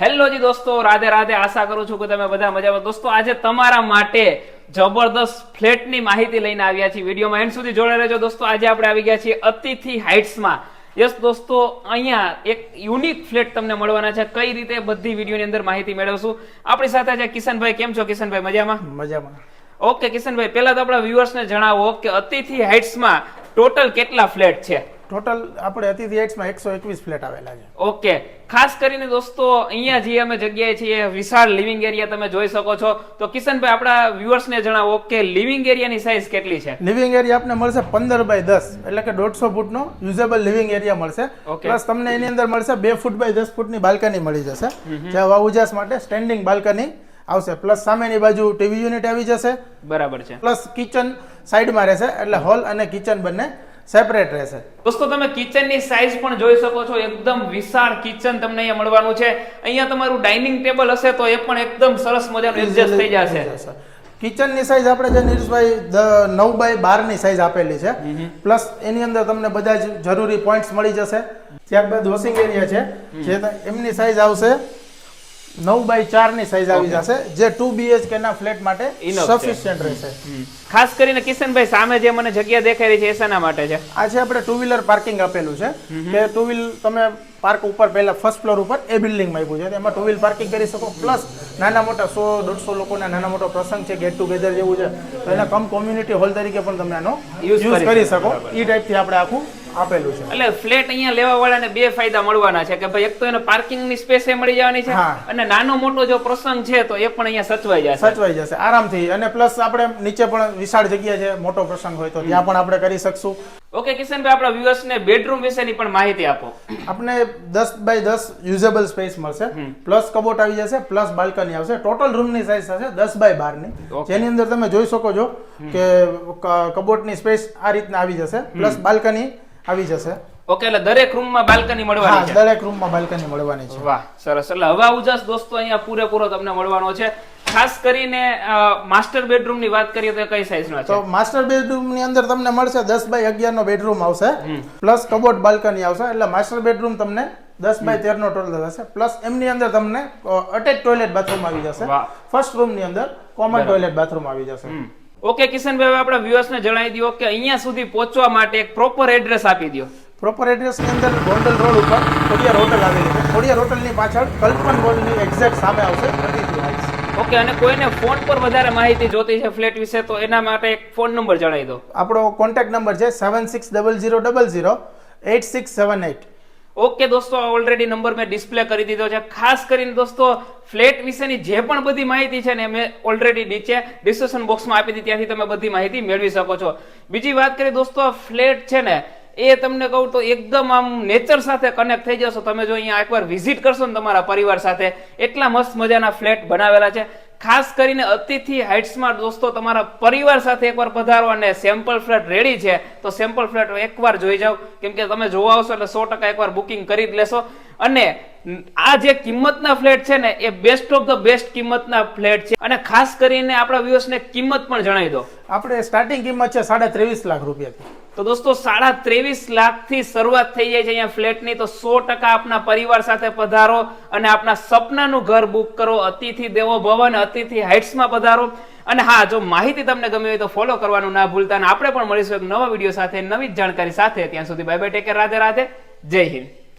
Hello જી દોસ્તો રાધે રાધે. આશા કરું છું કે તમે બધા મજામાં. દોસ્તો આજે તમારા માટે જબરદસ્ત ફ્લેટની માહિતી લઈને આવ્યા છીએ. વિડીયોમાં એન્ડ સુધી જોડે રહેજો દોસ્તો. આજે આપણે આવી ગયા છીએ અતિથિ હાઇટ્સમાં. યસ દોસ્તો અહીંયા એક યુનિક ફ્લેટ તમને મળવાના છે. કઈ રીતે બધી વિડીયોની અંદર માહિતી મેળવશું? આપણી સાથે છે કિશનભાઈ. કેમ છો કિશનભાઈ? મજામાં? મજામાં. ઓકે કિશનભાઈ પહેલા તો આપણા વ્યુઅર્સને જણાવો કે અતિથિ હાઇટ્સમાં ટોટલ કેટલા ફ્લેટ છે? ટોટલ આપણે અતિથિ હાઇટ્સમાં એકસો એકવીસ ફ્લેટ આવેલા છે. ઓકે ખાસ કરીને દોસ્તો અહીંયા જે અમે જગ્યાએ છીએ વિશાળ લિવિંગ એરિયા તમે જોઈ શકો છો. તો કિશનભાઈ આપણા વ્યુઅર્સને જણાવો કે લિવિંગ એરિયાની સાઇઝ કેટલી છે? લિવિંગ એરિયા આપને મળશે પંદર બાય દસ એટલે કે દોઢસો ફૂટનો યુઝેબલ લિવિંગ એરિયા મળશે. પ્લસ તમને એની અંદર મળશે બે ફૂટ બાય દસ ફૂટની બાલ્કની મળી જશે. જ્યાં વાઉજાસ માટે સ્ટેન્ડિંગ બાલ્કની આવશે. પ્લસ સામેની બાજુ ટીવી યુનિટ આવી જશે. બરાબર છે. પ્લસ કિચન સાઈડમાં રહેશે એટલે હોલ અને કિચન બંને સેપરેટ રહેશે. દોસ્તો તમે કિચનની સાઇઝ પણ જોઈ શકો છો. એકદમ વિશાળ કિચન તમને અહીંયા મળવાનું છે. અહીંયા તમારું ડાઇનિંગ ટેબલ હશે તો એ પણ એકદમ સરસ મજાનું એડજસ્ટ થઈ જશે. કિચનની સાઈઝ આપણે જે નીરજભાઈ નવ બાય બારની સાઈઝ આપેલી છે. પ્લસ એની અંદર તમને બધા જ જરૂરી પોઈન્ટ્સ મળી જશે. ત્યારબાદ વોશિંગ એરિયા છે. જે એમની સાઈઝ આવશે નવ બાય ચારની સાઈઝ આવી જશે જે ટુ બીએચકે ના ફ્લેટ માટે સફિશિયન્ટ રહેશે. ખાસ કરીને કિશનભાઈ સામે જે મને જગ્યા દેખાઈ રહી છે એ શાના માટે છે? આ છે આપણે ટુ વ્હીલર પાર્કિંગ આપેલું છે કે ટુ વ્હીલ તમે પાર્ક ઉપર પહેલા ફર્સ્ટ ફ્લોર ઉપર એ બિલ્ડિંગમાં આપ્યું છે. એમાં ટુ વ્હીલ પાર્કિંગ કરી શકો પ્લસ નાના મોટા સો દોઢસો લોકોના નાના મોટો પ્રસંગ છે ગેટ ટુગેધર જેવું છે. તો એના કમ કોમ્યુનિટી હોલ તરીકે પણ તમે આનો યુઝ કરી કરી શકો. એ ટાઈપથી આપણે આખું આપેલું છે. એટલે ફ્લેટ અહીંયા લેવા વાળાને બે ફાયદા મળવાના છે કે ભાઈ એક તો એને પાર્કિંગની સ્પેસ એ મળી જવાની છે અને નાનો મોટો જો પ્રસંગ છે તો એ પણ અહીંયા સચવાઈ જશે. સચવાઈ જશે આરામથી. અને પ્લસ આપણે નીચે પણ વિશાળ જગ્યા છે મોટો પ્રસંગ હોય તો ત્યાં પણ આપણે કરી શકશું. ઓકે કિશનભાઈ આપણા વ્યુઅર્સ ને બેડરૂમ વિશેની પણ માહિતી આપો. આપણે દસ બાય દસ યુઝેબલ સ્પેસ મળશે. પ્લસ કબોટ આવી જશે પ્લસ બાલ્કની આવશે. ટોટલ રૂમની સાઈઝ થશે દસ બાય બારની. ની જેની અંદર તમે જોઈ શકો છો કે ક- કબોટની સ્પેસ આ રીતના આવી જશે. પ્લસ બાલ્કની આવી જશે. ઓકે એટલે દરેક રૂમમાં બાલ્કની મળવાની છે. દરેક રૂમમાં બાલ્કની મળવાની છે. વાહ સરસ. એટલે હવા ઉજાસ દોસ્તો અહીંયા પૂરેપૂરો તમને મળવાનો છે. ખાસ કરીને માસ્ટર બેડરૂમની વાત કરીએ તો કઈ સાઈઝ નો છે? તો માસ્ટર બેડરૂમની અંદર તમને મળશે દસ બાય અગિયાર નો બેડરૂમ આવશે. પ્લસ કબોર્ડ બાલ્કની આવશે. એટલે માસ્ટર બેડરૂમ તમને દસ બાય તેર નો ટોટલ હશે. પ્લસ એમની અંદર તમને અટેચ ટોયલેટ બાથરૂમ આવી જશે. ફર્સ્ટ રૂમની અંદર કોમન ટોયલેટ બાથરૂમ આવી જશે. ઓકે કિશનભાઈ હવે આપણા વ્યુઅર્સ ને જણાવી દો કે અહીંયા સુધી પહોંચવા માટે એક પ્રોપર એડ્રેસ આપી દો પ્રોપર એડ્રેસની અંદર ગોંડલ રોડ ઉપર ખોડિયાર હોટલ આવેલી છે. ખોડિયાર હોટલની પાછળ કલ્પન રોડની એક્ઝેક્ટ સામે આવશે અતિથિ હાઇટ્સ. ઓકે અને કોઈને ફોન પર વધારે માહિતી જોતી છે ફ્લેટ વિશે તો એના માટે એક ફોન નંબર જણાવી દો આપણો કોન્ટેક્ટ નંબર છે seven six double zero double zero eight six seven eight okay દોસ્તો ઓલરેડી નંબર મેં ડિસ્પ્લે કરી દીધો છે. ખાસ કરીને દોસ્તો ફ્લેટ વિશેની જે પણ બધી માહિતી છે ને મેં ઓલરેડી નીચે ડિસ્ક્રિપ્શન બોક્સમાં આપી દીધી, ત્યાંથી તમે બધી માહિતી મેળવી શકો છો. બીજી વાત કરીએ દોસ્તો ફ્લેટ છે ને, એ તમને કહું તો એકદમ આમ નેચર સાથે કનેક્ટ થઈ જશો. તમે જો અહીંયા એકવાર વિઝિટ કરશો ને તમારા પરિવાર સાથે, એટલા મસ્ત મજાના ફ્લેટ બનાવેલા છે. ખાસ કરીને અતિથિ હાઇટ્સમાં દોસ્તો, તમારા પરિવાર સાથે એકવાર પધારો અને સેમ્પલ ફ્લેટ રેડી છે, તો સેમ્પલ ફ્લેટ એકવાર જોઈ જાઓ. કેમ કે તમે જોવા આવશો એટલે સો ટકા એકવાર બુકિંગ કરી જ લેશો. અને આ જે કિંમતના ફ્લેટ છે ને, એ બેસ્ટ ઓફ ધ બેસ્ટ કિંમતના ફ્લેટ છે. અને ખાસ કરીને આપણા વ્યુઅર્સને કિંમત પણ જણાવી દો. આપણે સ્ટાર્ટિંગ કિંમત છે સાડા ત્રેવીસ લાખ રૂપિયાથી. તો દોસ્તો, સાડા ત્રેવીસ લાખથી શરૂઆત થઈ જાય છે અહીંયા ફ્લેટની. તો સો ટકા આપના પરિવાર સાથે પધારો અને આપના સપનાનું ઘર બુક કરો. અતિથિ દેવો ભવન, અતિથિ હાઇટ્સમાં પધારો. અને હા, જો માહિતી તમને ગમી હોય તો ફોલો કરવાનું ના ભૂલતા. અને આપણે પણ મળીશું એક નવા વીડિયો સાથે, નવી જ જાણકારી સાથે. ત્યાં સુધી bye bye take Radhe Radhe જય હિન્દ.